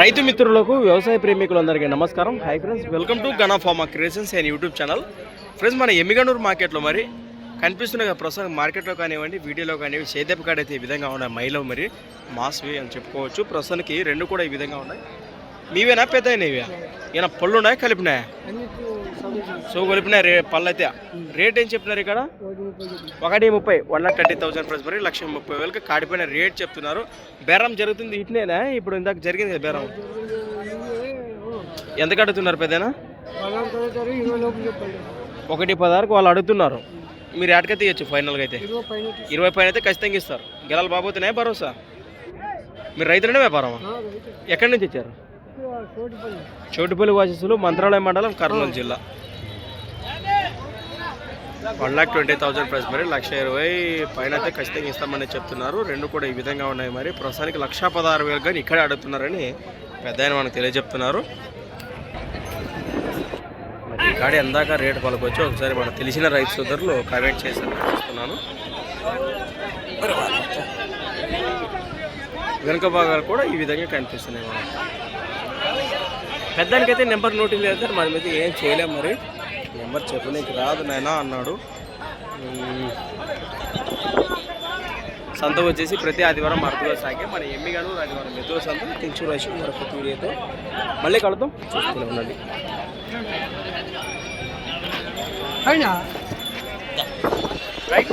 రైతు మిత్రులకు వ్యవసాయ ప్రేమికులందరికీ నమస్కారం. Hi friends welcome to Gana farmer creations and YouTube channel friends మన ఎమ్మిగనూరు మార్కెట్లో మరి కనిపిస్తున్న కదా ప్రస్తుతం మార్కెట్లో కానివ్వండి వీడియోలో కానివ్వండి సేదపు కాడ అయితే ఈ విధంగా ఉన్నాయి. మైలో మరి మాస్వి అని చెప్పుకోవచ్చు. ప్రస్తుతానికి రెండు కూడా ఈ విధంగా ఉన్నాయి. మీవేనా? పెద్ద అయినవి ఈయన పళ్ళు ఉన్నాయా? కలిపినాయా? సో కలిపినాయి రే పళ్ళు అయితే రేట్ ఏం చెప్పినారు ఇక్కడ? ఒకటి ముప్పై one lakh thirty thousand price మరి లక్ష ముప్పై వేలకి కాడిపోయిన రేట్ చెప్తున్నారు. బేరం జరుగుతుంది ఇట్నేనా ఇప్పుడు ఇందాక జరిగింది కదా బేరం. ఎంత కడుతున్నారు పెద్దనా? ఒకటి పదహారుకు వాళ్ళు అడుగుతున్నారు. మీరు ఎటకైతే ఇవ్వచ్చు ఫైనల్గా అయితే. ఇరవై పైన అయితే ఖచ్చితంగా ఇస్తారు. గెలాలు బాబోతున్నాయి భరోసా. మీరు రైతులనే వ్యాపారమా? ఎక్కడి నుంచి ఇచ్చారు? చోటుపల్లి వాసస్సులు మంత్రాలయం మండలం కర్నూలు జిల్లా. One lakh twenty thousand price మరి లక్ష ఇరవై పైన అయితే ఖచ్చితంగా ఇస్తామని చెప్తున్నారు. రెండు కూడా ఈ విధంగా ఉన్నాయి మరి. ప్రస్తుతానికి లక్ష పదహారు వేలు కానీ ఇక్కడే అడుగుతున్నారని పెద్ద ఆయన మనకు తెలియజెప్తున్నారు. మరి ఈ కాడి ఎందాక రేటు పలకొచ్చు. ఒకసారి మనకు తెలిసిన రైతు సోదరులు కామెంట్ చేశారు చూస్తున్నాను. వెనుక భాగాలు కూడా ఈ విధంగా కనిపిస్తున్నాయి మనకు. పెద్దానికైతే నెంబర్ నోటీస్ లేదు సార్ మన మీద ఏం చేయలేం మరి. నెంబర్ చెప్పనీకి రాదు నాయనా అన్నాడు. సంత వచ్చేసి ప్రతి ఆదివారం అరుదుగా సాగే. మన ఎమ్మిగాను ఆదివారం మెతుల సంత తించు రైస్ మరొక వీడియోతో మళ్ళీ కలుద్దాం. చూస్తూనే ఉండండి. రైట్